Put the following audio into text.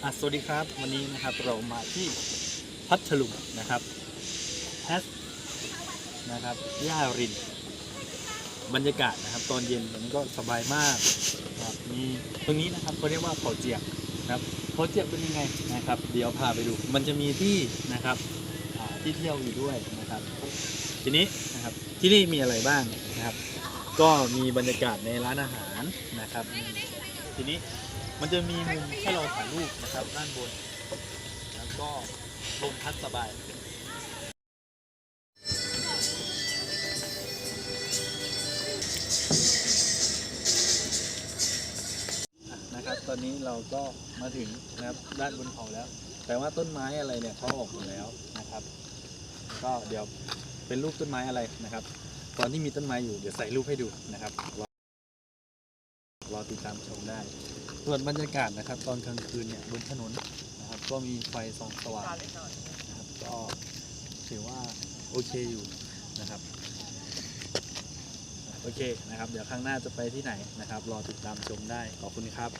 สวัสดีครับ วันนี้นะครับเรามาที่พัทลุงนะครับแฮสนะครับย่าริน บรรยากาศนะครับ ตอนเย็นตอนก็สบายมากนะครับมีตรงนี้นะครับเขาเรียกว่าเขาเจียกนะครับเขาเจียกเป็นยังไงนะครับ เดี๋ยวพาไปดู มันจะมีที่นะครับที่เที่ยวอยู่ด้วยนะครับ ทีนี้นะครับที่นี่มีอะไรบ้างนะครับ ก็มีบรรยากาศในร้านอาหารนะครับ ทีนี้ มันจะมีมุมให้เราถ่ายรูปนะครับด้านบน แล้วก็ลมพัดสบายนะครับตอนนี้เราก็มาถึงนะครับด้านบนเขาแล้ว แต่ว่าต้นไม้อะไรเนี่ยเขาออกหมดแล้วนะครับ ก็เดี๋ยวเป็นรูปต้นไม้อะไรนะครับ ตอนที่มีต้นไม้อยู่เดี๋ยวใส่รูปให้ดูนะครับรอติดตามชมได้ ส่วนบรรยากาศนะครับ ตอนกลางคืนเนี่ยบนถนนนะครับก็มีไฟส่องสว่างนะครับก็ถือว่าโอเคอยู่นะครับโอเคนะครับ เดี๋ยวครั้งหน้าจะไปที่ไหนนะครับ รอติดตามชมได้ขอบคุณครับ